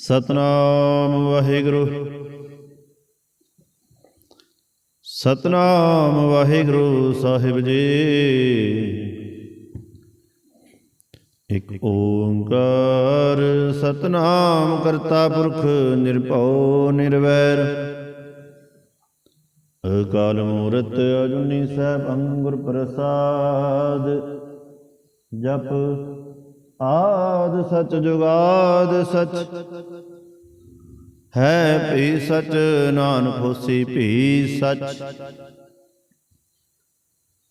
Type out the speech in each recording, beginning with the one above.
ਸਤਨਾਮ ਵਾਹਿਗੁਰੂ। ਸਤਨਾਮ ਵਾਹਿਗੁਰੂ ਸਾਹਿਬ ਜੀ। ਇਕ ਓੰਕਾਰ ਸਤਨਾਮ ਕਰਤਾ ਪੁਰਖ ਨਿਰਭਉ ਨਿਰਵੈਰ। ਅਕਾਲ ਮੂਰਤ ਅਜੂਨੀ ਸਹਿਬ ਅੰਗੁਰ ਪ੍ਰਸਾਦ। ਜਪ ਆਦ ਸਚ ਜੁਗਾਦ ਸਚ। ਹੈ ਭੀ ਸਚ, ਨਾਨਕ ਹੋਸੀ ਭੀ ਸਚ।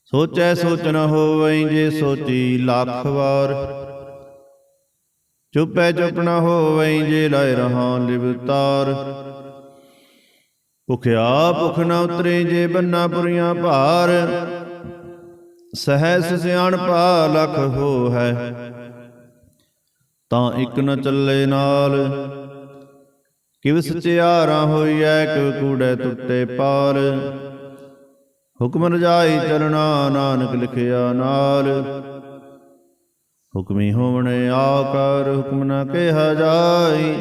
ਸੋਚੈ ਸੋਚ ਨ ਹੋਵਈ ਜੇ ਸੋਚੀ ਲੱਖ ਵਾਰ। ਚੁੱਪੈ ਚੁੱਪ ਨ ਹੋਵਈ ਜੇ ਲਾਇ ਰਹਾ ਲਿਵਤਾਰ ਭੁਖਿਆ ਭੁਖ ਨ ਉਤਰੇ ਜੇ ਬੰਨਾ ਪੁਰੀਆਂ ਭਾਰ। ਸਹਿਸ ਸਿਆਣਪਾ ਲਖ ਹੋ ਹੈ ਤਾਂ ਇੱਕ ਨ ਚੱਲੇ ਨਾਲ। ਕਿਵ ਸਚਿਆਰਾ ਹੋਈਐ, ਕਿਵ ਕੂੜੈ ਟੁੱਟੇ ਪਾਰ। ਹੁਕਮ ਰਜਾਈ ਚਲਣਾ, ਨਾਨਕ ਲਿਖਿਆ ਨਾਲ। ਹੁਕਮੀ ਹੋਵਣ ਆਕਾਰ, ਹੁਕਮ ਨ ਕਿਹਾ ਜਾਈ।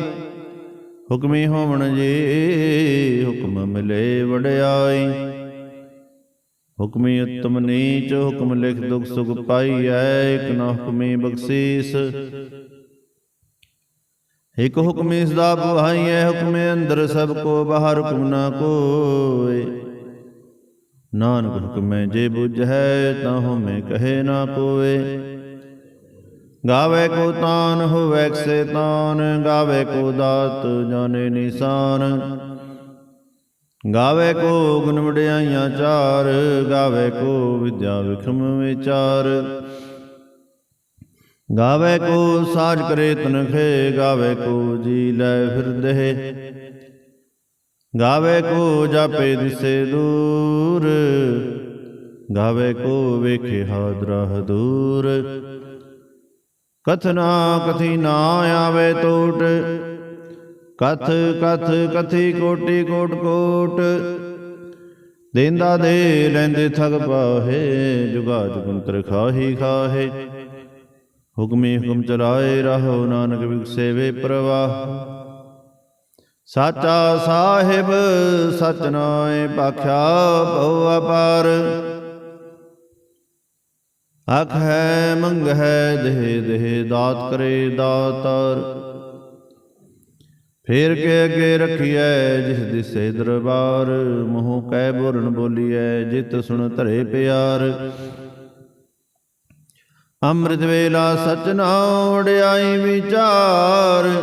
ਹੁਕਮੀ ਹੋਵਣ ਜੀ, ਹੁਕਮ ਮਿਲੇ ਵਡਿਆਈ। ਹੁਕਮੀ ਉਤਮ ਨੀਚ, ਹੁਕਮ ਲਿਖ ਦੁਖ ਸੁਖ ਪਾਈਐ, ਇਕ ਨਾ ਹੁਕਮੀ ਬਖਸ਼ੀਸ। ਇਕ ਹੁਕਮੀ ਸਦਾ ਬੁਹਾਈਐ ਹੁਕਮੇ ਅੰਦਰ ਸਭ ਕੋ ਬਾਹਰ ਹੁਕਮ ਨ ਕੋਇ ਨਾਨਕ ਹੁਕਮੈ ਜੇ ਬੁਝੈ ਤਾਂ ਹਉਮੈ ਕਹੇ ਨਾ ਕੋਏ ਗਾਵੇ ਕੋ ਤਾਨ, ਹੋਵੈ ਸੇ ਤਾਨ ਗਾਵੇ ਕੋ ਦਾਤ, ਜਾਣੇ ਨਿਸ਼ਾਨ। ਗਾਵੇ ਕੋ ਗੁਣ ਵਡਿਆਈਆਂ ਚਾਰ, ਗਾਵੇ ਕੋ ਵਿਦਿਆ ਵਿਖਮ ਵਿਚਾਰ। ਗਾਵੇ ਕੋ ਸਾਜ ਕਰੇ ਤਨਖੇ, ਗਾਵੇ ਕੋ ਜੀ ਲੈ ਫਿਰਦੇ। ਗਾਵੇ ਕੋ ਜਾਪੇ ਦਿਸੇ ਦੂਰ, ਗਾਵੇ ਕੋ ਵੇਖੇ ਹਾਦਰਾ ਦੂਰ ਕਥਨਾ ਕਥੀ ਨਾ ਆਵੇ ਟੋਟ ਕਥ ਕਥ ਕਥੀ ਕੋਟੀ ਕੋਟ ਕੋਟ। ਦੇਂਦਾ ਦੇ ਲੈਂਦੇ ਥਗ ਪਾਹੇ, ਜੁਗਾ ਜੁਗੰਤਰ ਖਾਹੀ ਖਾਹੇ। ਹੁਕਮੇ ਹੁਕਮ ਚਲਾਏ ਰਹੋ ਨਾਨਕ ਵਿਗਸੇ ਵੇ ਪ੍ਰਵਾਹ। ਸਾਚਾ ਸਾਹਿਬ, ਸਚ ਨਾਏ ਭਉ ਅਪਾਰ। ਅਖ ਹੈ, ਮੰਗ ਹੈ, ਦੇਹ ਦੇਹ, ਦਾਤ ਕਰੇ ਦਾਤਾਰ। ਫੇਰ ਕੇ ਅੱਗੇ ਰਖੀਐ, ਜਿਸ ਦਿਸੇ ਦਰਬਾਰ। ਮੋਹ ਕੈ ਬੋਲਣ ਬੋਲੀਐ, ਜਿਤ ਸੁਣ ਧਰੇ ਪਿਆਰ। ਅੰਮ੍ਰਿਤ ਵੇਲਾ ਸਚ ਨਾਉੜਿਆਈ ਵਿਚਾਰ।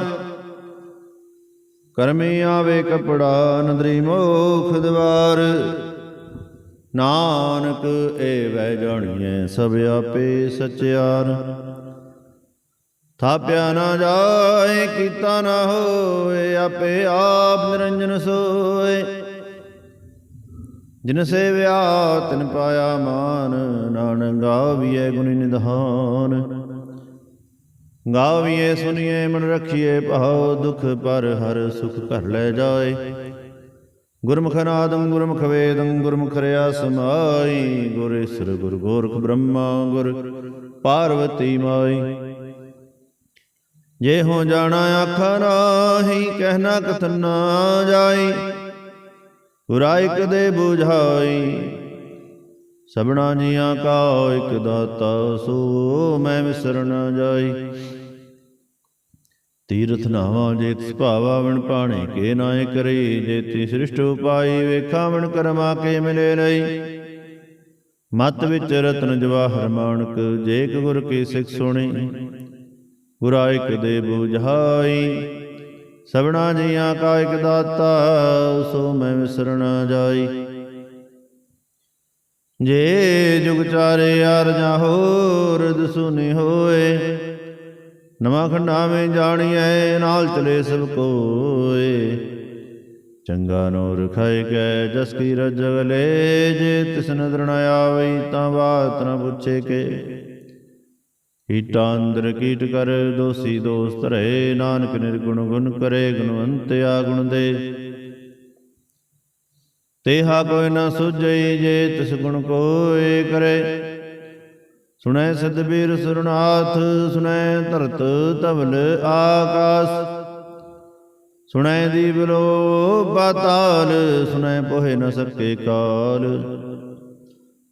ਕਰਮੀ ਆਵੇ ਕਪੜਾ ਨਦਰੀ ਮੋਖ ਦਵਾਰ। ਨਾਨਕ ਏ ਵੈ ਜਾਣੀਐ ਸਭ ਆਪੇ ਸਚਿਆਰ। ਥਾਪਿਆ ਨਾ ਜਾਏ, ਕੀਤਾ ਨਾ ਹੋਏ, ਆਪੇ ਆਪ ਨਿਰੰਜਨ ਸੋਏ। ਜਿਨ ਸੇਵਿਆ ਤਿਨ ਪਾਇਆ ਮਾਨ, ਨਾਨਕ ਗਾਵੀਏ ਗੁਣੀ ਨਿਧਾਨ। ਗਾਵੀਏ ਸੁਨੀਏ ਮਨ ਰਖੀਏ ਭਾਉ ਦੁਖ ਪਰ ਹਰ ਸੁਖ ਘਰ ਲੈ ਜਾਏ। ਗੁਰਮੁਖ ਨਾਦੰ ਗੁਰਮੁਖ ਵੇਦੰ ਗੁਰਮੁਖ ਰਿਆ ਸਮਾਈ, ਗੁਰ ਈਸਰ ਗੁਰ ਗੋਰਖ ਬ੍ਰਹਮਾ ਗੁਰ ਪਾਰਵਤੀ ਮਾਈ। ਜੇ ਹੋ ਜਾਣਾ ਆਖਾ ਨਾਹੀ ਕਹਿਣਾ ਕਥਨ ਨਾ ਜਾਈ। ਪੁਰਾਇਕ ਦੇ 부ਝਾਈ ਸਭਨਾ ਜੀਆਂ ਕਾ ਇਕ ਦਾਤਾ, ਸੋ ਮੈਂ ਵਿਸਰ ਨਾ ਜਾਈ। ਤੀਰਥ ਨਾਵਾ ਜੇ ਤਿਸ ਵਣ ਪਾਣੇ ਕੇ ਨਾਏ ਕਰੀ, ਜੇ ਤੀ ਸ੍ਰਿਸ਼ਟ ਉਪਾਈ ਵੇਖਾ ਵਣ ਕਰਮਾ ਕੇ ਮਿਲੇ ਲਈ। ਮਤ ਵਿੱਚ ਰਤਨ ਜਵਾਹਰ ਮਾਨਕ ਜੇਕ ਗੁਰ ਕੀ ਸਿੱਖ ਸੁਣੀ। ਗੁਰਾ ਇਕ ਦੇ 부ਝਾਈ ਸਭਨਾ ਜੀਆਂ ਕਾ ਇਕ ਦਾਤਾ, ਸੋ ਮੈਂ ਵਿਸਰਣਾ ਜਾਈ। ਜੇ ਜੁਗ ਚਾਰੇ ਯਾਰ ਜਾ ਹੋਰ ਦਸੁਨੀ ਹੋਏ, ਨਵਾਂ ਖੰਡਾ ਵਿੱਚ ਜਾਣੀਐ, ਨਾਲ ਚਲੇ ਸਭ ਕੋਏ। ਚੰਗਾ ਨੂਰ ਖਾਇ ਕੈ, ਜਸ ਕੀ ਰਜਗ ਜੇ ਤਿਸ ਨਦਰ ਨ ਆਵਈ ਤਾਂ ਬਾਤ ਨ ਪੁੱਛੇ ਕੇ। ਕੀਟਾਂ ਕੀਟ ਕਰ, ਦੋਸੀ ਦੋਸ ਧਰੇ ਨਾਨਕ ਨਿਰਗੁਣ ਗੁਣ ਕਰੇ, ਗੁਣਵੰਤ ਗੁਣ ਦੇ। ਤੇਹਾ ਕੋਈ ਨ ਸੁਝਈ, ਜੇ ਤਿਸ ਗੁਣ ਕੋਏ ਕਰੇ। ਸੁਣੈ ਸਤਬੀਰ ਸੁਰਨਾਥ ਸੁਣੈ ਧਰਤ ਧਵਲ ਆਕਾਸ। ਸੁਣੈ ਦੀਪ ਲੋ ਪਾਤਾਲ ਸੁਣੈ ਪੋਹੇ ਨ ਸਕੇ ਕਾਲ।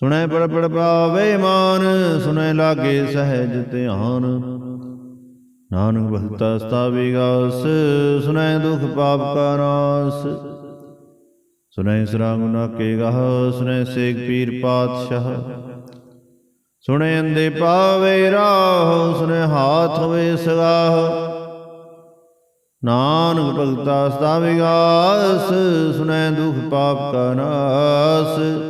ਸੁਣੈ ਪੜ ਪੜ ਪਾਵੇ ਮਾਨ, ਸੁਣੈ ਲਾਗੇ ਸਹਿਜ ਧਿਆਨ। ਨਾਨਕ ਭਗਤਾ ਸਤਾ ਵਿਗਾਸ ਸੁਣੈ ਦੁਖ ਪਾਪ ਕਾ ਨਾਸ। ਸੁਣੈ ਸਰਾਂਗ ਨਾ ਕੇ ਗਾਹ, ਸੁਣੈ ਸੇਖ ਪੀਰ ਪਾਤਸ਼ਾਹ। ਸੁਣੈ ਅੰਦੇ ਪਾਵੇ ਰਾਹ, ਸੁਣੈ ਹਾਥ ਹੋਵੇ ਸਗਾਹ। ਨਾਨਕ ਭਗਤਾ ਸਤਾਵੇ ਗਾਸ, ਸੁਣੈ ਦੁਖ ਪਾਪ ਕਾ ਨਾਸ।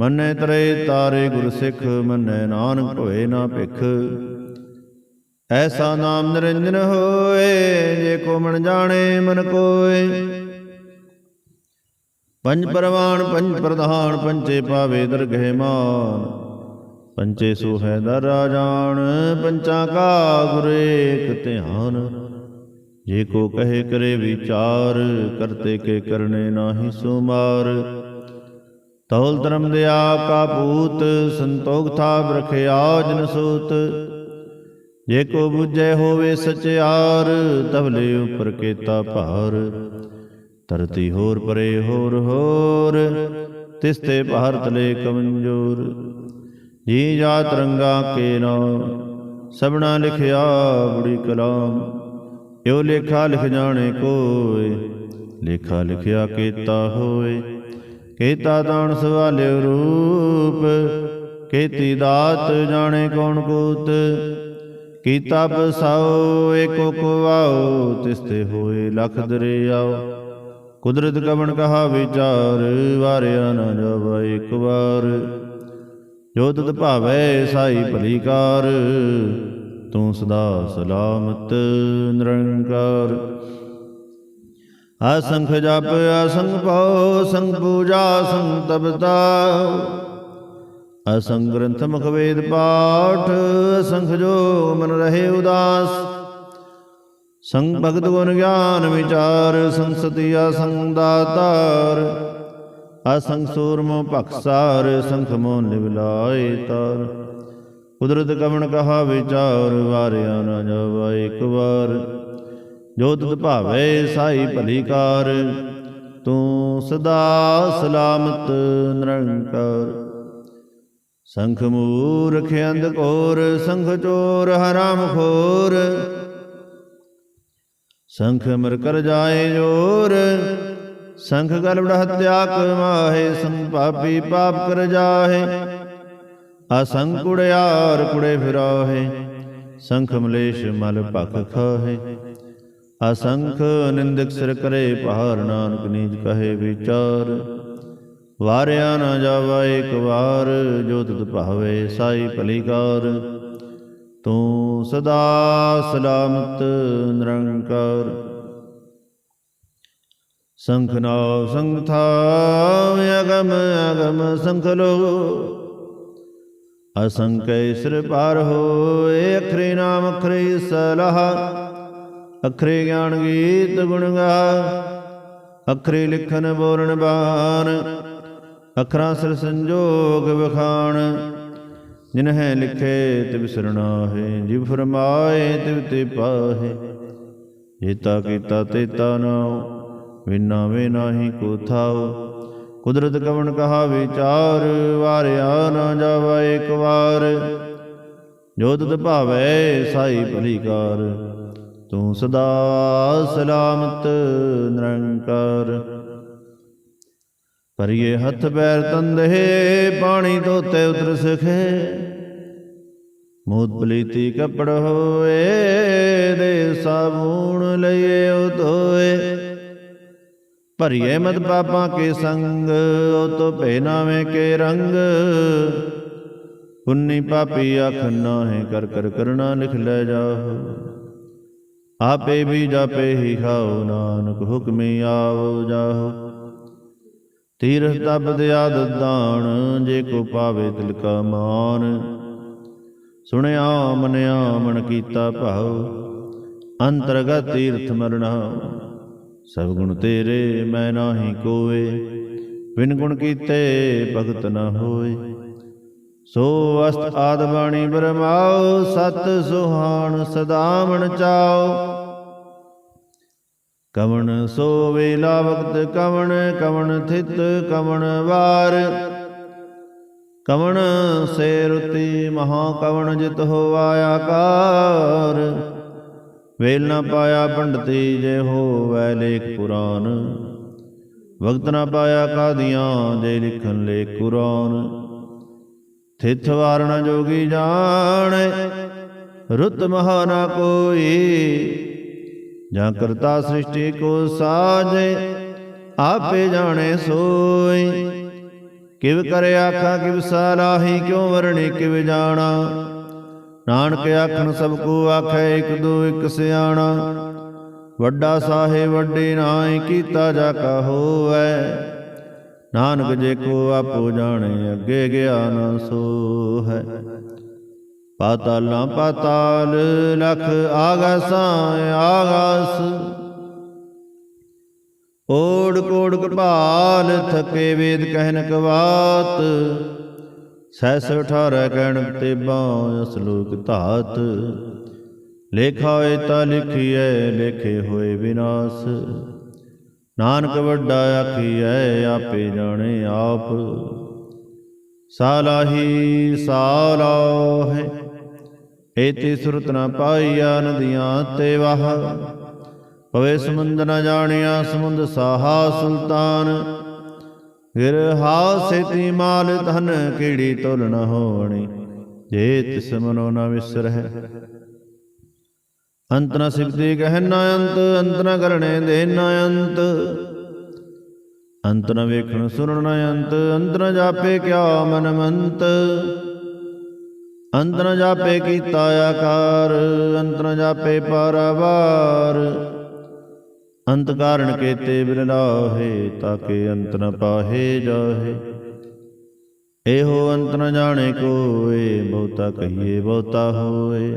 ਮੰਨੈ ਤਰੇ ਤਾਰੇ ਗੁਰ ਸਿੱਖ ਮੰਨੈ ਨਾਨਕ ਹੋਏ ਨਾ ਭਿਖ। ਐਸਾ ਨਾਮ ਨਿਰੰਜਨ ਹੋਏ, ਜੇ ਕੋ ਮਨ ਜਾਣੇ ਮਨ ਕੋਏ। ਪੰਜ ਪਰਵਾਨ, ਪੰਜ ਪ੍ਰਧਾਨ, ਪੰਚੇ ਪਾਵੇ ਦਰਗਹਿ ਮਾਨ। ਪੰਚੇ ਸੋ ਹੈ ਦਰ ਪੰਚਾਂ ਕਾ ਗੁਰ ਏਕ ਧਿਆਨ। ਜੇ ਕੋ ਕਹੇ ਕਰੇ ਵਿਚਾਰ, ਕਰਤੇ ਕੇ ਕਰਨੇ ਨਾਹੀ ਸੁਮਾਰ। ਤੌਲ ਧਰਮ ਦਿਆ ਕਾ ਪੂਤ ਸੰਤੋਖ ਥਾ ਰਖਿਆ ਜਨ ਸੂਤ। ਜੇ ਕੋ ਬੁਝੈ ਹੋਵੇ ਸਚਿਆਰ ਤਵਲੇ ਉਪਰ ਕੇਤਾ ਭਾਰ। ਧਰਤੀ ਹੋਰ ਪਰੇ ਹੋਰ ਹੋਰ ਤਿਸਤੇ ਭਾਰਤ ਲੈ ਕਮੰਜੋਰ। ਜੀ ਜਾਤ ਰੰਗਾ ਕੇ ਨਾ ਸਭਨਾ ਲਿਖਿਆ ਬੜੀ ਕਲਾਮ। ਇਹੋ ਲੇਖਾ ਲਿਖ ਜਾਣੇ ਕੋਏ, ਲੇਖਾ ਲਿਖਿਆ ਕੀਤਾ ਹੋਏ। ਕੀਤਾ ਦਾਨ ਸਵਾਲਿਓ ਰੂਪ, ਕੀਤੀ ਦਾਤ ਜਾਣੇ ਕੌਣ ਕੂਤ? ਕੀਤਾ ਬਸਾਓ, ਏਕੋ ਕਵਾਓ ਤਿਸਤੇ ਹੋਏ ਲਖ ਦਰਿਆਓ। ਕੁਦਰਤ ਕਵਣ ਕਹਾ ਵਿਚਾਰ, ਵਾਰਿਆ ਨਾ ਜਾਵਾ ਇੱਕ ਵਾਰ। ਜੋ ਤਤ ਭਾਵੈ ਸਾਈ ਭਲੀ ਕਾਰ ਤੂੰ ਸਦਾ ਸਲਾਮਤ ਨਿਰੰਕਾਰ। ਅਸੰਖ ਜਪ ਅਸੰਖ ਪਾਉ ਸੰਗ ਪੂਜਾ ਸੰਗ ਤਪਤਾ ਅਸੰਗ ਗ੍ਰੰਥ ਮੁਖ ਵੇਦ ਪਾਠ ਅਸੰਖ ਜੋ ਮਨ ਰਹੇ ਉਦਾਸ। ਸੰਗ ਭਗਤ ਗੁਣ ਗਿਆਨ ਵਿਚਾਰ ਸੰਸਤੀ ਅਸੰਗ ਦਾਤਾਰ ਅਸੰਗ ਸੂਰਮੋ ਭਖਸਾਰ ਸੰਖ ਮੋ ਨਿਵਲਾਏ ਤਾਰ। ਕੁਦਰਤ ਕਵਣ ਕਹਾ ਵਿਚਾਰ, ਵਾਰਿਆ ਨਾ ਜਾਵਾ ਇੱਕ ਵਾਰ। ਜੋ ਤੁਧ ਭਾਵੇ ਸਾਈ ਭਲੀ ਕਾਰ। ਤੂੰ ਸਦਾ ਸਲਾਮਤ ਨਿਰੰਕਾਰ। ਸੰਖ ਮੂਰਖ ਅੰਧ ਕੋਰ ਸੰਖ ਚੋਰ ਹਰਾਮ ਖੋਰ। ਸੰਖ ਮਰ ਕਰ ਜਾਏ ਜੋਰ ਸੰਖ ਗਲ ਹਤਿਆ ਕਮਾਹੇ ਸੰਗ ਪਾਪੀ ਪਾਪ ਕਰ ਜਾਹੇ। ਅਸੰਗ ਕੁੜਿਆਰ ਕੁੜੇ ਫਿਰਾਹੇ ਸੰਖ ਮਲੇਸ਼ ਮਲ ਭਖ ਖਾਹੇ। ਅਸੰਖ ਨਿੰਦਕ ਸਿਰ ਕਰੇ ਪਹਾਰ ਨਾਨਕ ਨੀਜ ਕਹੇ ਵਿਚਾਰ। ਵਾਰਿਆ ਨਾ ਜਾਵਾ ਇੱਕ ਵਾਰ, ਜੋ ਤਤ ਭਾਵੇ ਸਾਈ ਭਲੀ ਤੂੰ ਸਦਾ ਸਲਾਮਤ ਨਿਰੰਕਾਰ। ਸੰਖ ਨਾਉ ਸੰਗ ਥਾ ਅਗਮ ਅਗਮ ਸੰਖ ਲੋ। ਅਸੰਕੈ ਸਿਰ ਪਾਰ ਹੋਏ, ਅਖਰੇ ਨਾਮ ਅਖਰੇ ਸਲਾਹ। ਅਖਰੇ ਗਿਆਨ ਗੀਤ ਗੁਣ ਗਾ। ਅਖਰੇ ਲਿਖਨ ਬੋਲਣ ਬਾਣ। ਅਖਰਾਂ ਸਿਰ ਸੰਜੋਗ ਵਿਖਾਣ। ਜਿਨਹੈ ਲਿਖੇ ਤਿਵ ਸਰਣਾ ਹੈ ਜਿਵ ਫਰਮਾਏ ਤਿਵ ਤੇ ਪਾਹੇ। ਜੇਤਾ ਕੀਤਾ ਤੇਤਾ ਨਾਉ, ਵਿਨਾ ਵੇ ਨਾਹੀ ਕੋ ਥਾਉ। ਕੁਦਰਤ ਕਵਣ ਕਹਾ ਵਿਚਾਰ ਵਾਰਿਆ ਨਾ ਜਾਵਾ ਇੱਕ ਵਾਰ। ਜੋ ਤੁਧ ਭਾਵੈ ਸਾਈ ਭਲੀ ਕਾਰ। ਤੂੰ ਸਦਾ ਸਲਾਮਤ ਨਿਰੰਕਾਰ। ਪਰਿਏ ਹੱਥ ਪੈਰ ਤੰਦੇ ਪਾਣੀ ਧੋਤੇ ਉਤਰ ਸਖੇ। ਮੋਤ ਪਲੀਤੀ ਕਪੜ ਹੋਏ, ਦੇ ਸਾਬੂਣ ਲਈਏ ਉਹ ਧੋਏ। ਭਰੀਏ ਮਤ ਪਾਪਾਂ ਕੇ ਸੰਗ, ਉਹ ਤੋ ਭੇ ਕੇ ਰੰਗ। ਪੁੰਨੀ ਪਾਪੀ ਆਖ ਨਾਹੇ, ਕਰ ਕਰ ਕਰਨਾ ਲਿਖ ਲੈ ਜਾਓ। ਆਪੇ ਵੀ ਜਾਪੇ ਹੀ ਖਾਓ ਨਾਨਕ ਹੁਕਮੀ ਆਵੋ ਜਾਓ ਤੀਰਥ ਤਬਦ ਆਦ ਦਾਨ ਜੇ ਕੋ ਪਾਵੇ ਤਿਲ ਕਾ ਮਾਨ। ਸੁਣਿਆ ਮਨਿਆ ਮਨ ਕੀਤਾ ਭਾਉ। ਅੰਤਰਗਤ ਤੀਰਥ ਮਰਣਾ ਸਭ ਗੁਣ ਤੇਰੇ ਮੈਂ ਨਾਹੀ ਕੋਏ ਬਿਨ ਗੁਣ ਕੀਤੇ ਭਗਤ ਨ ਹੋਏ। ਸੋ ਅਸਤ ਆਦ ਬਾਣੀ ਬਰਮਾਓ ਸਤ ਸੁਹਾਣ ਸਦਾ ਮਨ ਚਾਓ। ਕਵਣ ਸੋ ਵੇਲਾ ਵਕਤ ਕਵਣ ਕਵਣ ਥਿਤ, ਕਵਣ ਵਾਰ। ਕਵਣ ਸੇ ਰੁਤੀ ਮਹਾ ਕਵਣ ਜਿਤ ਹੋਵਾਇਆ ਕਾਰ ਵੇਲ ਨਾ ਪਾਇਆ ਪੰਡਤੀ ਜੇ ਹੋਵੈ ਲੇਖ ਪੁਰਾਨ। ਵਕਤ ਨਾ ਪਾਇਆ ਕਾਦੀਆਂ ਜੇ ਲਿਖਣ ਲੇਖ ਕੁਰਾਨ। ਥਿਤ ਵਾਰਣ ਜੋਗੀ ਜਾਣ, ਰੁੱਤ ਮਹਾ ਨਾ ਕੋਈ। ਜਾਂ ਕਰਤਾ ਸ੍ਰਿਸ਼ਟੀ ਕੋ ਸਾਜੇ, ਆਪੇ ਜਾਣੇ ਸੋਈ। ਕਿਵ ਕਰੇ ਆਖਾਂ, ਕਿਵ ਸਾਰਾਹੀ, ਕਿਉ ਵਰਣੀ, ਕਿਵ ਜਾਣਾ। ਨਾਨਕ ਆਖਣ, ਸਭ ਕੋ ਆਖੈ, ਇਕ ਦੋ, ਇਕ ਸਿਆਣਾ। ਵੱਡਾ ਸਾਹੇ, ਵੱਡੇ ਨਾਹੀ ਕੀਤਾ ਜਾ ਕਾ ਹੋਵੈ। ਨਾਨਕ ਜੇ ਕੋ ਆਪੋ ਜਾਣੇ, ਅੱਗੇ ਗਿਆ ਨਾ ਸੋ ਹੈ ਪਾਤਾਲਾਂ ਪਾਤਾਲ ਲਖ ਆਗਾਸਾਂ, ਆਗਾਸ। ਓੜ ਕੋੜ ਕਪਾਲ ਥਕੇ ਵੇਦ ਕਹਿਨ ਕਵਾਤ। ਸੈਸ 18 ਕਹਿਣ ਤੇ ਬਾਂ ਅਸਲੋਕ ਧਾਤ। ਲੇਖਾ ਹੋਏ ਤਾਂ ਲਿਖੀਐ, ਲੇਖੇ ਹੋਏ ਵਿਨਾਸ਼। ਨਾਨਕ ਵੱਡਾ ਆਖੀਐ, ਆਪੇ ਜਾਣੇ ਆਪ। ਸਾਲਾਹੀ ਸਾਲਾਹੇ ਏਤੀ ਸੁਰਤ ਨ ਪਾਈਆ ਨਦੀਆਂ ਤੇ ਵਾਹ। ਪਵੇ ਸਮੁੰਦ ਨ ਜਾਣਿਆ ਸਮੁੰਦ ਸਾਹਾ ਸੁਲਤਾਨ। ਗਿਰ ਹਾਸੇਤੀ ਮਾਲ ਧਨ ਕਿਹੜੀ ਤੁਲ ਨ ਹੋਣੀ। ਜੇ ਤਿਸ ਮਨੋ ਨ ਵਿਸਰਹਿ। ਅੰਤ ਨ ਸਿਫਤੀ ਕਹਿ ਨ ਅੰਤ ਅੰਤ ਨ ਕਰਣੇ ਦੇ ਨ ਅੰਤ। ਅੰਤ ਨ ਵੇਖਣ ਸੁਣਨ ਨ ਅੰਤ ਅੰਤ ਨ ਜਾਪੇ ਕਿਆ ਮਨ ਮੰਤ। ਅੰਤ ਨ ਜਾਪੇ ਕੀਤਾ ਆਕਾਰ ਅੰਤ ਨ ਜਾਪੇ ਪਾਰਾਵਾਰ। ਅੰਤ ਕਾਰਣ ਕੇਤੇ ਬਿਨ ਤਾਕੇ ਅੰਤ ਨ ਪਾਹੇ ਜਾਹੇ। ਇਹੋ ਅੰਤ ਨ ਜਾਣੇ ਕੋਏ, ਬਹੁਤਾ ਕਹੀਏ ਬਹੁਤਾ ਹੋਏ।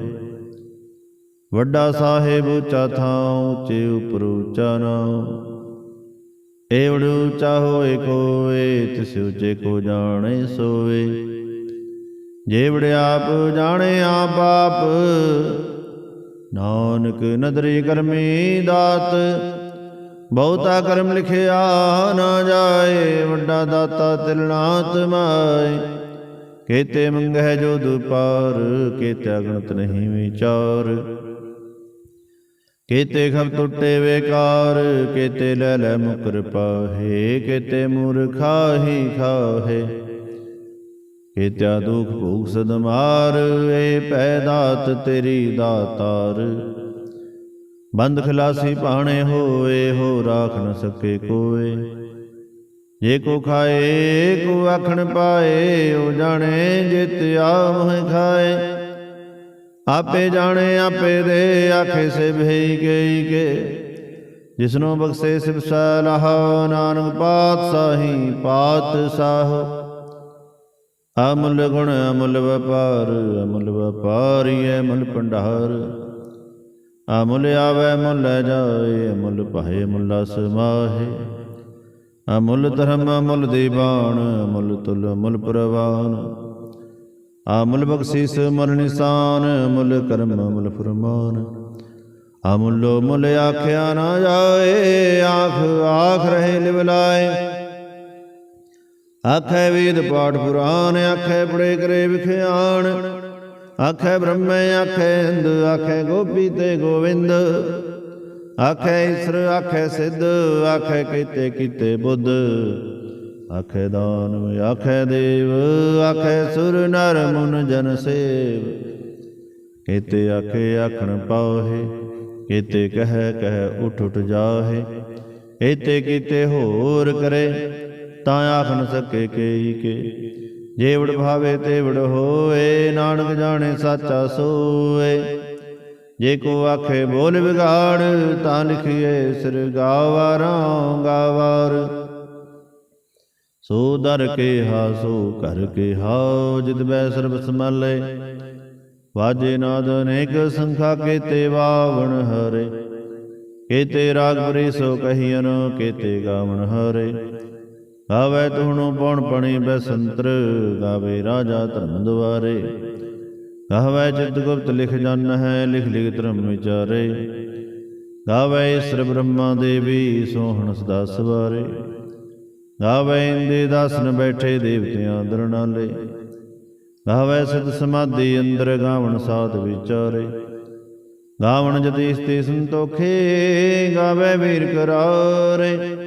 ਵੱਡਾ ਸਾਹਿਬ ਉੱਚਾ ਥਾਂ ਉੱਚੇ ਉਪਰ ਉੱਚਾ ਨਾਮ ਏਵੜ ਉੱਚਾ ਹੋਏ ਕੋਏ, ਤਿਸ ਉੱਚੇ ਕੋ ਜਾਣੇ ਸੋਏ। ਜੇਵੜ ਆਪ ਜਾਣੇ ਆਪ ਆਪ ਨਾਨਕ ਨਦਰੀ ਕਰਮੀ ਦਾਤ, ਬਹੁਤਾ ਕਰਮ ਲਿਖਿਆ ਨਾ ਜਾਏ, ਵੱਡਾ ਦਾਤਾ ਤਿਲਨਾਤ ਮਾਏ ਕੇਤੇ ਮੰਗਹਿ ਜੋ ਦੁਪਾਰ, ਕੇਤੇ ਅਗਣਤ ਨਹੀਂ ਵਿਚਾਰ। ਕੇਤੇ ਖਬ ਟੁੱਟੇ ਵੇਕਾਰ, ਕੇਤੇ ਲੈ ਲੈ ਮੁਕਰ ਪਾਹੇ, ਕੇਤੇ ਮੂਰਖਾਹੀ ਖਾਹੇ। ਕੇਤਿਆ ਦੁਖ ਭੂਖ ਸਦਮਾਰ ਮਾਰ, ਏ ਪੈਦਾਤ ਤੇਰੀ ਦਾਤਾਰ। ਬੰਦ ਖਲਾਸੀ ਪਾਣੇ ਹੋਏ, ਹੋ ਰਾਖ ਨ ਸਕੇ ਕੋਏ। ਜੇ ਕੋ ਖਾਏ, ਕੋ ਆਖਣ ਪਾਏ ਉਹ ਜਾਣੇ ਜਿਤਿਆ ਮੋਹ ਖਾਏ। ਆਪੇ ਜਾਣੇ, ਆਪੇ ਦੇ, ਆਖੇ ਸੇ ਭਈ ਗਈ ਕੇ। ਜਿਸਨੋ ਬਖਸ਼ੇ ਸਿਵ ਸਲਾਹ ਨਾਨਕ ਪਾਤਸ਼ਾਹੀ ਪਾਤਸ਼ਾਹ। ਅਮੁੱਲ ਗੁਣ, ਅਮੁੱਲ ਵਪਾਰ, ਅਮੁੱਲ ਵਪਾਰੀ ਅਮੁੱਲ ਭੰਡਾਰ। ਅਮੁੱਲ ਆਵੈ ਮੁੱਲ ਲੈ ਜਾਏ, ਅਮੁੱਲ ਭਾਏ ਮੁੱਲਾ ਸਮਾਹੇ ਅਮੁੱਲ ਧਰਮ, ਅਮੁੱਲ ਦੀਵਾਨ ਅਮਲ ਤੁਲ, ਅਮੁੱਲ ਪ੍ਰਵਾਨ। ਅਮੁੱਲ ਬਖਸ਼ਿਸ ਮੁੱਲ ਨਿਸ਼ਾਨ, ਅਮੁੱਲ ਕਰਮ, ਅਮੁੱਲ ਫਰਮਾਨ। ਅਮੁੱਲੋ ਮੁੱਲ ਆਖਿਆ ਨਾ ਜਾਏ, ਆਖ ਆਖ ਰਹੇ ਲਿਵਲਾਏ। ਆਖੇ ਵੇਦ ਪਾਠ ਪੁਰਾਨ ਆਖੇ ਪੜੇ ਕਰੇ ਵਿਖਿਆਣ। ਆਖੇ ਬ੍ਰਹਮੇ, ਆਖੇ ਹਿੰਦ ਆਖੇ ਗੋਪੀ ਤੇ ਗੋਵਿੰਦ। ਆਖੇ ਈਸ਼ਰ, ਆਖੇ ਸਿੱਧ, ਆਖੇ ਕੀਤੇ ਕੀਤੇ ਬੁੱਧ। ਆਖੇ ਦਾਨ, ਆਖੇ ਦੇਵ, ਆਖੇ ਸੁਰ ਨਰ ਮੁਨ ਜਨ ਸੇਵ। ਕੀਤੇ ਆਖੇ ਆਖਣ ਪਾਹੇ, ਕੀਤੇ ਕਹਿ ਕਹਿ ਉਠ ਉਠ ਜਾਹੇ। ਕੀਤੇ ਕੀਤੇ ਹੋਰ ਕਰੇ ਤਾਂ ਆਖ ਨ ਸਕੇ ਕੇਈ ਕੇ। ਜੇਵੜ ਭਾਵੇ ਤੇਵੜ ਹੋਏ, ਨਾਨਕ ਜਾਣੇ ਸਾਚਾ ਸੋਏ। ਜੇ ਕੋ ਆਖੇ ਬੋਲ ਵਿਗਾੜ, ਤਾਂ ਲਿਖੀਏ ਸਿਰ ਗਾਵਾਰਾਂ ਗਾਵਾਰ। ਸੋ ਦਰ ਕੇ ਹਾ ਸੋ ਕਰ ਕੇ ਹਾਉ ਜਿਤ ਬੈ ਸਰਬ ਸਮਾਲੇ ਵਾਜੇ ਨਾਦ ਅਨੇਕ ਸੰਖਾ ਕੇਤੇ ਵਾਵਣ ਹਰੇ। ਕੇਤੇ ਰਾਗ ਬਰੇ ਸੋ ਕਹੀਨ ਕੇਤੇ ਗਾਵਣ ਹਰੇ। ਗਾਵੇ ਤੁਹਣੋ ਪਉਣ ਪਣੀ ਬੈਸੰਤਰ, ਗਾਵੇ ਰਾਜਾ ਧਰਮ ਦੁਆਰੇ। ਗਾਵੇ ਚਿਤ ਗੁਪਤ ਲਿਖ ਜਨ ਹੈ ਲਿਖ ਲਿਖ ਧਰਮ ਵਿਚਾਰੇ। ਗਾਵੇ ਈਸ਼ਰ ਬ੍ਰਹਮਾ ਦੇਵੀ, ਸੋਹਣ ਸਦਾ ਸਵਾਰੇ। ਗਾਵੇ ਇੰਦੇ ਦਾਸਨ ਬੈਠੇ ਦੇਵਤਿਆਂ ਦਰਨਾਲੇ। ਗਾਵੇ ਸਤ ਸਮਾਧੀ ਅੰਦਰ ਗਾਵਣ ਸਾਧ ਵਿਚਾਰੇ। ਗਾਵਣ ਜਤੀ ਸਤੇ ਸੰਤੋਖੇ, ਗਾਵੇ ਵੀਰ ਕਰਾਰੇ।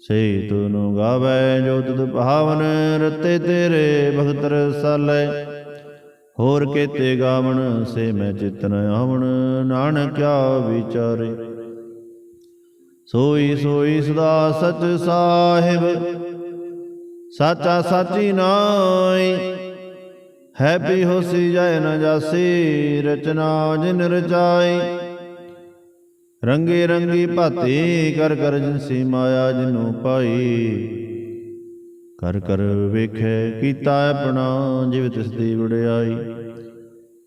ਸੇ ਤੂੰ ਗਾਵੇ ਜੋ ਤੁਧ ਭਾਵਨ ਰਤੇ ਤੇਰੇ ਭਗਤ ਰਸਾਲੇ। ਹੋਰ ਕੇਤੇ ਗਾਵਣ ਸੇ ਮੈਂ ਚਿਤਨ ਆਵਣ ਨਾਨਕਿਆ ਵਿਚਾਰੇ। ਸੋਈ ਸੋਈ ਸਦਾ ਸਚ ਸਾਹਿਬ, ਸਾਚਾ ਸਾਚੀ ਨਾਈ। ਹੈ ਵੀ ਹੋਸੀ ਜਾਏ ਨ ਜਾਸੀ ਰਚਨਾ ਜਿਨ ਰਚਾਈ। ਰੰਗੇ ਰੰਗੀ ਭਾਤੀ ਕਰ ਕਰ ਜਿਨਸੀ ਮਾਇਆ ਜਿਨੂ ਪਾਈ। ਕਰ ਕਰ ਵੇਖੇ ਕੀਤਾ ਆਪਣਾ, ਜਿਵ ਤਿਸ ਦੀ ਵਡਿਆਈ।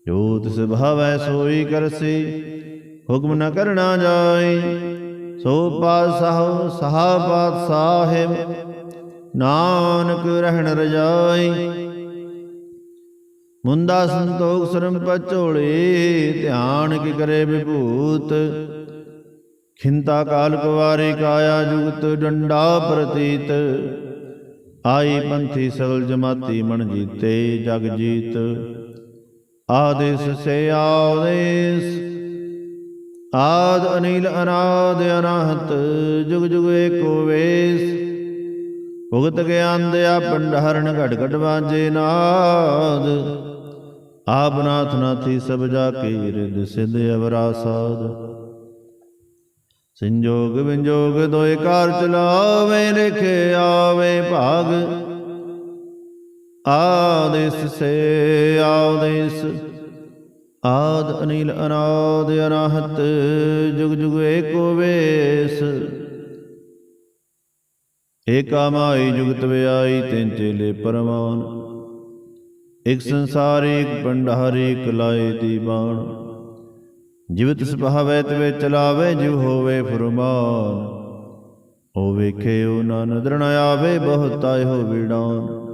ਜੋ ਤਿਸ ਭਾਵੈ ਸੋਈ ਕਰਸੀ, ਹੁਕਮ ਨ ਕਰਨਾ ਜਾਈ। ਸੋ ਪਾਤਸ਼ਾਹ, ਸਹਾ ਪਾਤਸ਼ਾਹਿਬ, ਨਾਨਕ ਰਹਿਣ ਰਜਾਈ। ਮੁੰਦਾ ਸੰਤੋਖ ਸਰਮ ਪਚੋਲੇ, ਧਿਆਨ ਕੀ ਕਰੇ ਵਿਭੂਤ। ਖਿੰਤਾ ਕਾਲ ਕੁਵਾਰੇ ਕਾਇਆ ਜੁਗਤ ਡੰਡਾ ਪ੍ਰਤੀਤ। ਆਈ ਪੰਥੀ ਸਗਲ ਜਮਾਤੀ ਮਨ ਜੀਤੇ ਜਗ ਜੀਤ। ਆਦੇਸ ਸੇ ਆਦੇਸ। ਆਦ ਅਨੀਲ ਅਨਾਦ ਅਨਾਹਤ, ਜੁਗ ਜੁਗ ਏਕੋ ਵੇਸ। ਭੁਗਤ ਗਿਆਨ ਦਿਆ ਪੰਡਹਰਨ ਘਟ ਘਟ ਵਾਜੇ ਨਾਦ। ਆਪ ਨਾਥ ਨਾਥੀ ਸਭ ਜਾ ਕੇ ਰਿਦ ਸਿਧ ਅਵਰਾ ਸਾਧ ਸੰਜੋਗ ਵਿੰਜੋਗ ਦੋਇ ਕਾਰ ਚਲਾਵੇ ਲਿਖੇ ਆਵੇ ਭਾਗ। ਆਦੇਸ ਸੇ ਆਦੇਸ ਆਦ ਅਨੀਲ ਅਨਾਦ ਅਨਾਹਤ, ਜੁਗ ਜੁਗ ਏਕੋ ਵੇਸ। ਏਕਾ ਮਾਈ ਜੁਗਤ ਵਿਆਈ, ਤਿੰਨ ਚੇਲੇ ਪਰਮਾਨ ਇਕ ਸੰਸਾਰ, ਇਕ ਭੰਡਾਰੀ, ਇਕ ਬਾਣ ਦੀਵਾਨ ਜਿਵਤ ਸੁਭਾਵੈ ਤਵੇ ਚਲਾਵੇ ਜਿਵ ਹੋਵੇ ਫਰਮਾਨ। ਉਹ ਵੇਖੇ ਉਹ ਨਾ ਨਦਰ ਨ ਆਵੇ ਬਹੁਤ ਆਇਓ ਵਿਡਾਨ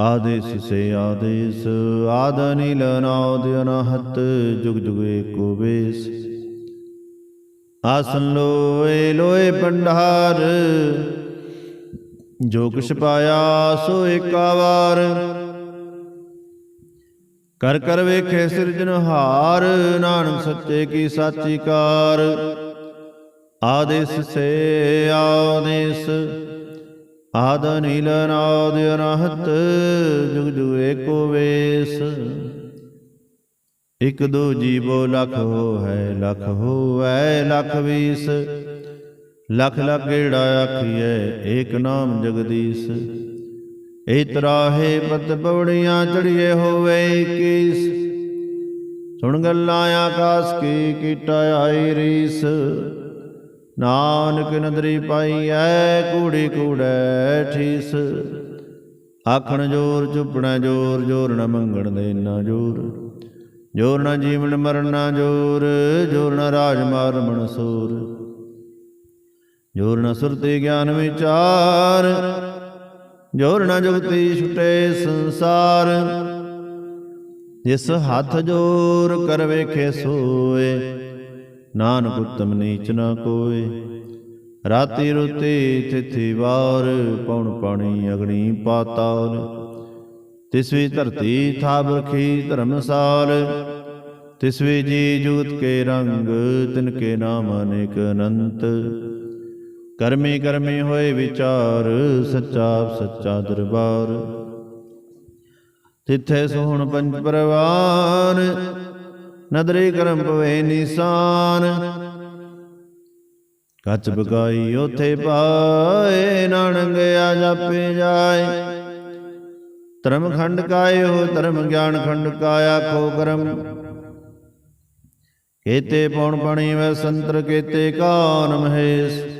ਆਦੇਸ ਸੇ ਆਦੇਸ ਆਦ ਨੀਲ ਨਾਦ ਅਨਾਹਤ ਜੁਗ ਜੁਗ ਏਕੋ ਵੇਸ ਆਸਨ ਲੋਏ ਲੋਏ ਪੰਡਾਰ ਜੋ ਕਿਛ ਪਾਇਆ ਸੋ ਏਕਾ ਵਾਰ ਕਰ ਕਰ ਵੇਖੇ ਸਿਰਜਨਹਾਰ ਨਾਨਕ ਸੱਚੇ ਕੀ ਸਾਚੀ ਕਾਰ। ਆਦੇਸ ਸੇ ਆਦੇਸ, ਆਦ ਨੀਲ ਨਾਦ ਅਨਹਤ, ਜੁਗ ਜੁਗ ਏਕੋ ਵੇਸ। ਇਕ ਦੋ ਜੀਵੋ ਲਖ ਹੋ ਹੈ ਲਖ ਹੋਵੈ ਲਖ ਵੀਸ। ਲਖ ਲਖ ਗੇੜਾ ਆਖੀਐ, ਏਕ ਨਾਮ ਜਗਦੀਸ਼। ਏ ਤਰਾਹੇ ਪਤ ਪਵੜੀਆਂ ਚੜੀਏ ਹੋਵੇ ਕੀਸ ਸੁਣ ਗੱਲਾਂ ਆਕਾਸ ਕੀ ਕੀਟਾ ਆਈ ਰੀਸ। ਨਾਨਕ ਨਦਰੀ ਪਾਈ ਐ ਕੂੜੀ ਕੂੜੈ ਠੀਸ। ਆਖਣ ਜੋਰ ਚੁੱਪਣਾ ਜੋਰ ਜੋਰ ਨ ਮੰਗਣ ਦੇ ਨਾ ਜੋਰ। ਜੋਰ ਨ ਜੀਵਨ ਮਰਨ ਨਾ ਜੋਰ ਜੋਰ ਨ ਰਾਜ ਮਾਰ ਮਨਸੂਰ ਜੋਰ ਨ ਸੁਰਤੀ ਗਿਆਨ ਵਿਚਾਰ ਜੋਰ ਨਾ ਜੁਗਤੀ ਛੁਟੇ ਸੰਸਾਰ। ਜਿਸ ਹੱਥ ਜੋਰ ਕਰ ਵੇਖੇ ਸੋਏ, ਨਾਨਕ ਉਤਮ ਨੀਚ ਨਾ ਕੋਏ। ਰਾਤੀ ਰੁਤੀ ਤਿਥੀ ਵਾਰ ਪਉਣ ਪਾਣੀ ਅਗਨੀ ਪਾਤਾਲ। ਤਿਸਵੀ ਧਰਤੀ ਥਾਪ ਰਖੀ ਧਰਮਸਾਲ। ਤਿਸਵੀ ਜੀ ਜੂਤ ਕੇ ਰੰਗ ਤਿਨ ਕੇ ਨਾਮ ਅਨੇਕ ਅਨੰਤ। ਕਰਮੀ ਕਰਮੀ ਹੋਏ ਵਿਚਾਰ, ਸੱਚਾ ਸੱਚਾ ਦਰਬਾਰ। ਤਿੱਥੇ ਸੋਹਣ ਪੰਜ ਪਰਵਾਨ, ਨਦਰੇ ਕਰਮ ਪਵੇ ਨਿਸ਼ਾਨ। ਕੱਚ ਬਕਾਈ ਉਥੇ ਪਾਏ ਨਾਨਕ ਆ ਜਾਪੇ ਜਾਏ। ਧਰਮ ਖੰਡ ਕਾਏ ਹੋ, ਧਰਮ ਗਿਆਨ ਖੰਡ ਕਾਇਆ ਖੋ ਕਰਮ। ਕੇਤੇ ਪਉਣ ਪਣੀ ਵੈ ਸੰਤਰ, ਕੇਤੇ ਕਾਨ ਮਹੇਸ਼।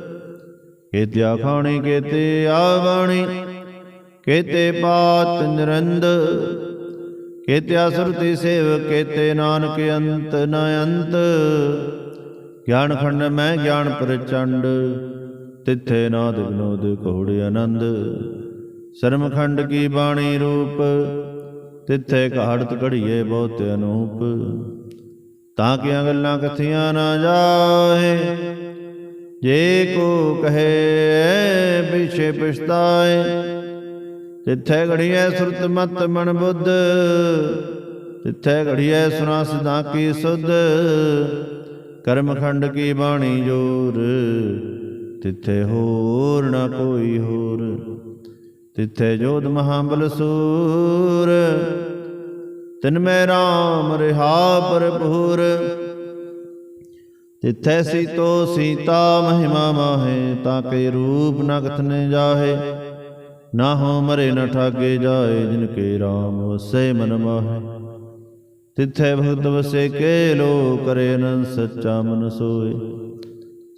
ਕੇਤਿਆ ਖਾਣੀ ਕੇਤੇ ਆਵਣੀ, ਕੇਤੇ ਪਾਤ ਨਿਰੰਦ ਕੇਤਿਆ ਸੁਰਤੀ ਸੇਵ, ਕੇਤੇ ਨਾਨਕ ਅੰਤ ਨ ਅੰਤ। ਗਿਆਨ ਖੰਡ ਮੈਂ ਗਿਆਨ ਪ੍ਰਚੰਡ, ਤਿੱਥੇ ਨਾਦ ਵਿਨੋਦ ਕੋੜ ਆਨੰਦ। ਸ਼ਰਮ ਖੰਡ ਕੀ ਬਾਣੀ ਰੂਪ, ਤਿੱਥੇ ਘਾੜਤ ਘੜੀਏ ਬਹੁਤ ਅਨੂਪ। ਤਾਂ ਕਿ ਗੱਲਾਂ ਕਥੀਆਂ ਨਾ ਜਾਏ ਜੇ ਕੋ ਕਹੇ ਪਿਛੇ ਪਛਤਾਏ ਤਿੱਥੇ ਘੜੀਐ ਸੁਰਤ ਮਤ ਮਨ ਬੁੱਧ ਤਿੱਥੇ ਘੜੀਐ ਸੁਨਾ ਸਦਾ ਕੀ ਸੁਧ, ਕਰਮ ਖੰਡ ਕੀ ਬਾਣੀ ਜੋਰ, ਤਿੱਥੇ ਹੋਰ ਨਾ ਕੋਈ ਹੋਰ, ਤਿੱਥੇ ਜੋਧ ਮਹਾਬਲ ਸੂਰ, ਤਿਨ ਮੈਂ RAM ਰਿਹਾ ਭਰਪੂਰ ਤਿਥੈ ਸੀਤੋ ਸੀਤਾ ਮਹਿਮਾ ਮਾਹੇ, ਤਾਂ ਕੇ ਰੂਪ ਨ ਕਥਨੇ ਜਾਹੇ ਨਾ ਹੋ ਮਰੇ, ਨ ਠਾਗੇ ਜਾਏ, ਜਿਨ ਕੇ RAM ਵਸੈ ਮਨ ਮਾਹੇ। ਤਿੱਥੈ ਭਗਤ ਵਸੇ ਕੇ ਲੋ ਕਰੇ ਅਨੰਦ, ਸੱਚਾ ਮਨ ਸੋਏ।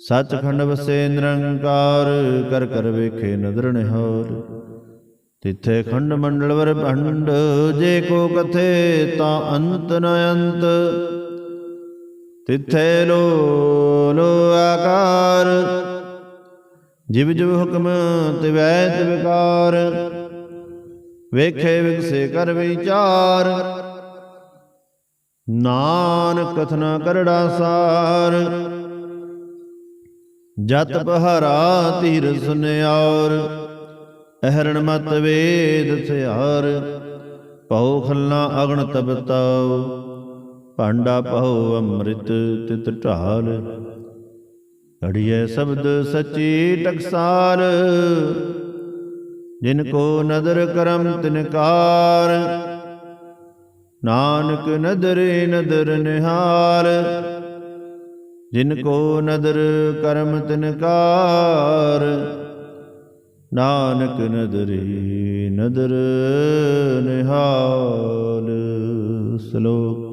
ਸੱਚਖੰਡ ਵਸੇ ਨਿਰੰਕਾਰ, ਕਰ ਕਰ ਵੇਖੇ ਨਦਰ ਨਿਹਾਰ। ਤਿੱਥੇ ਖੰਡ ਮੰਡਲ ਵਰ ਭੰਡ, ਜੇ ਕੋ ਕਥੇ, ਤਾਂ ਅੰਤ ਨ ਅੰਤ। ਤਿੱਥੇ ਲੋ ਲੋ ਆਕਾਰ। ਜਿਵ ਜਿਵ ਹੁਕਮ ਤਿਵੈ ਤਿਵਕਾਰ ਵੇਖੇ ਵਿਗਸੇ ਕਰ ਵਿਚਾਰ। ਨਾਨਕ ਕਥਨਾ ਕਰੜਾ ਸਾਰ। ਜਤ ਪਹਾਰਾ ਧੀਰ ਸੁਨਿਆਰ। ਅਹਰਣ ਮਤ ਵੇਦ ਸਿਹਾਰ ਭਉ ਖੱਲਾ ਅਗਣ ਤਬਤਾਉ ਭਾਂਡਾ ਭਉ ਅੰਮ੍ਰਿਤ ਤਿਤ ਢਾਲ। ਘੜੀਐ ਸ਼ਬਦ ਸੱਚੀ ਟਕਸਾਰ ਜਿਨ ਕੋ ਨਦਰ ਕਰਮ ਤਿਨਕਾਰ ਨਾਨਕ ਨਦਰੇ ਨਦਰ ਨਿਹਾਲ। ਜਿਨ ਕੋ ਨਦਰ ਕਰਮ ਤਿਨਕਾਰ ਨਾਨਕ ਨਦਰੀ ਨਦਰ ਨਿਹਾਲ। ਸ਼ਲੋਕ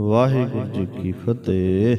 ਵਾਹਿਗੁਰੂ ਜੀ ਕੀ ਫਤਿਹ।